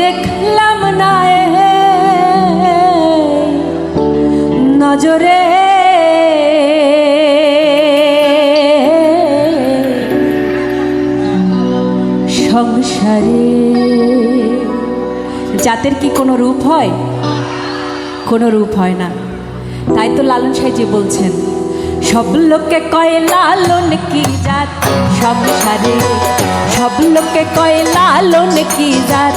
দেখলাম না নজরে। সংসারে জাতের কি কোনো রূপ হয়? কোনো রূপ হয় না। তাই তো লালন সাইজি বলছেন, সব লোককে কয় লালন কি জাত? সংসারে সব লোককে কয় লালন কি জাত?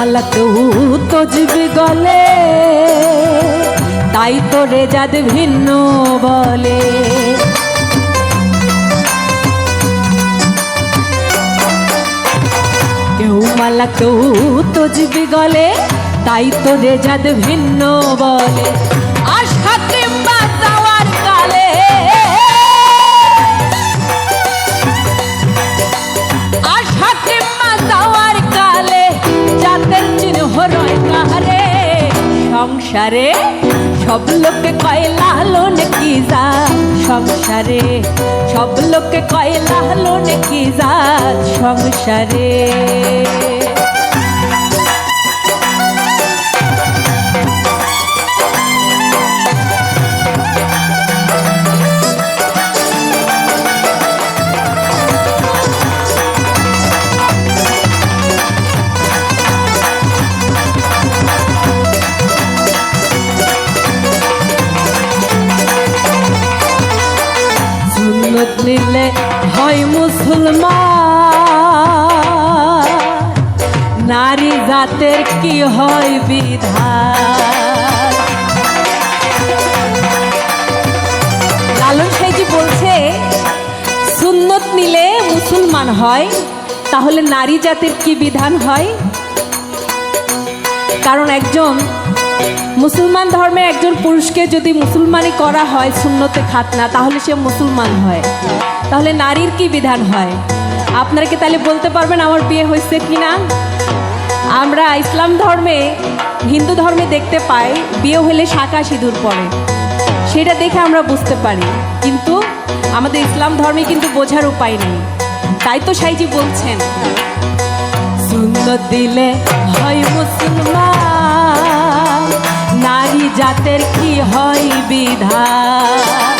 কেউ তজবি গলে, তাই তো রেজাদ ভিন্ন বলে। কেউ মালা কেউ তজবি গলে, তাই তো রেজাদ ভিন্ন বলে। আশা কিংবা সংসারে? সব লোকে কয় লালো নাকি যা সংসারে? সব লোকে কয় লালো নাকি যা সংসারে? নারী জাতের কি হয় বিধান? লালন সাইজি বলছে, সুন্নত নিলে মুসলমান হয়, তাহলে নারী জাতের কি বিধান হয়? কারণ একজন মুসলমান ধর্মে একজন পুরুষকে যদি মুসলমানি করা হয় শূন্যতে খাতনা, তাহলে সে মুসলমান হয়। তাহলে নারীর কি বিধান হয়? আপনারা কি তাহলে বলতে পারবেন আমার বিয়ে হয়েছে কি না আমরা ইসলাম ধর্মে, হিন্দু ধর্মে দেখতে পাই বিয়ে হলে শাঁকা সিঁদুর পড়ে সেটা দেখে আমরা বুঝতে পারি। কিন্তু আমাদের ইসলাম ধর্মে কিন্তু বোঝার উপায় নেই। তাই তো সাইজি বলছেন, সুন্নত দিলে হয় মুসলমান, নারী জাতের কি হয় বিধান?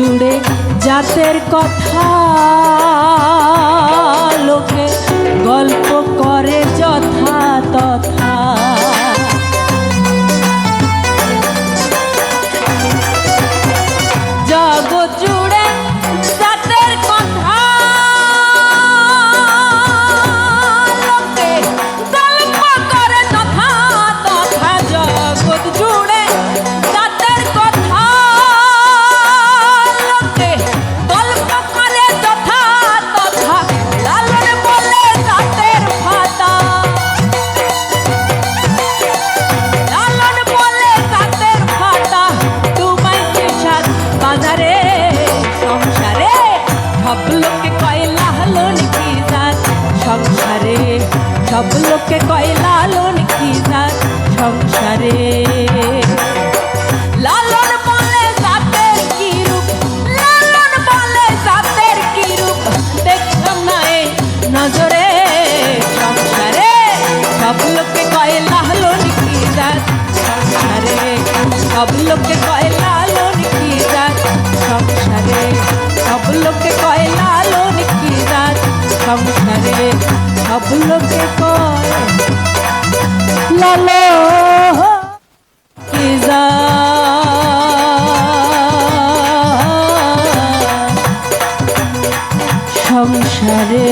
জুড়ে জাতের কথা। লোকে গল্প করে যথা তথা সব লোকে কয়, লালন কি জাত সংসারে? লালন বলে জাতের কি রূপ? লালন বলে জাতের কি রূপ? দেখলাম না এই নজরে সংসারে। সব লোকে কয়, লালন কি জাত সংসারে? সব লোকে কয় সব লোকে কয় লালো সংসারে